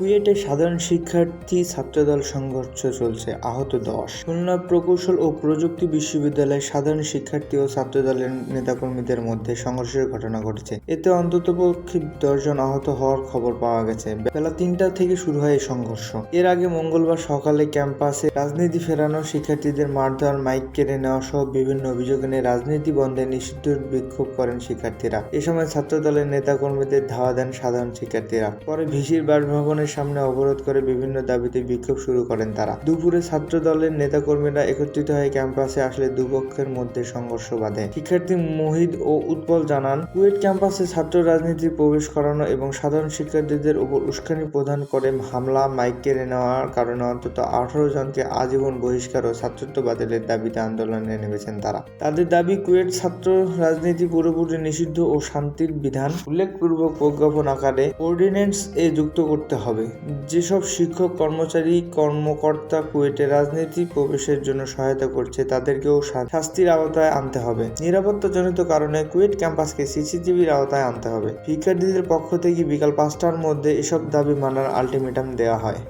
কুয়েটে সাধারণ শিক্ষার্থী ছাত্রদল সংঘর্ষ চলছে, আহত দশ। খুলনা প্রকৌশল ও প্রযুক্তি বিশ্ববিদ্যালয়ে সাধারণ শিক্ষার্থী ও ছাত্রদলের নেতাকর্মীদের মধ্যে সংঘর্ষের ঘটনা ঘটেছে। এতে অন্ততপক্ষে দশজন আহত হওয়ার খবর পাওয়া গেছে। বেলা তিনটা থেকে শুরু হয় এই সংঘর্ষ। এর আগে মঙ্গলবার সকালে ক্যাম্পাসে রাজনীতি ফেরানো শিক্ষার্থীদের মারধর, মাইক কেড়ে নেওয়া সহ বিভিন্ন অভিযোগ এনে রাজনীতি বন্ধে নিষিদ্ধ বিক্ষোভ করেন শিক্ষার্থীরা। এ সময় ছাত্রদলের নেতাকর্মীদের ধাওয়া দেন সাধারণ শিক্ষার্থীরা। পরে ভিসির বাসভবনের সামনে অবরোধ করে বিভিন্ন দাবিতে বিক্ষোভ শুরু করেন তারা। দুপুরে ছাত্র দলের নেতাকর্মীরা একত্রিত হয়ে ক্যাম্পাসে আসলে দুপক্ষের মধ্যে সংঘর্ষ বাধে। শিক্ষার্থী মোহিদ ও উৎপল জানান, কুয়েট ক্যাম্পাসে ছাত্র রাজনীতি প্রবেশ করানো এবং সাধারণ শিক্ষার্থীদের উপর উস্কানি প্রদান করে হামলা, মাইক কেড়ে নেওয়ার কারণে অন্তত আঠারো জনকে আজীবন বহিষ্কার ও ছাত্রত্ব বাতিলের দাবিতে আন্দোলনে নেমেছেন তারা। তাদের দাবি, কুয়েট ছাত্র রাজনীতি পুরোপুরি নিষিদ্ধ ও শান্তির বিধান। উল্লেখপূর্বক প্রজ্ঞাপন আকারে অর্ডিন্যান্স এ যুক্ত করতে হবে। যেসব শিক্ষক, কর্মচারী, কর্মকর্তা, কুয়েটে রাজনীতি, প্রবেশের জন্য সহায়তা করছে, তাদেরকেও শাস্তির আওতায় আনতে হবে। নিরাপত্তা জনিত কারণে কুয়েট ক্যাম্পাসকে সিসিটিভির আওতায় আনতে হবে। শিক্ষার্থীদের পক্ষ থেকে বিকাল পাঁচটার মধ্যে এসব দাবি মানার আলটিমেটাম দেওয়া হয়।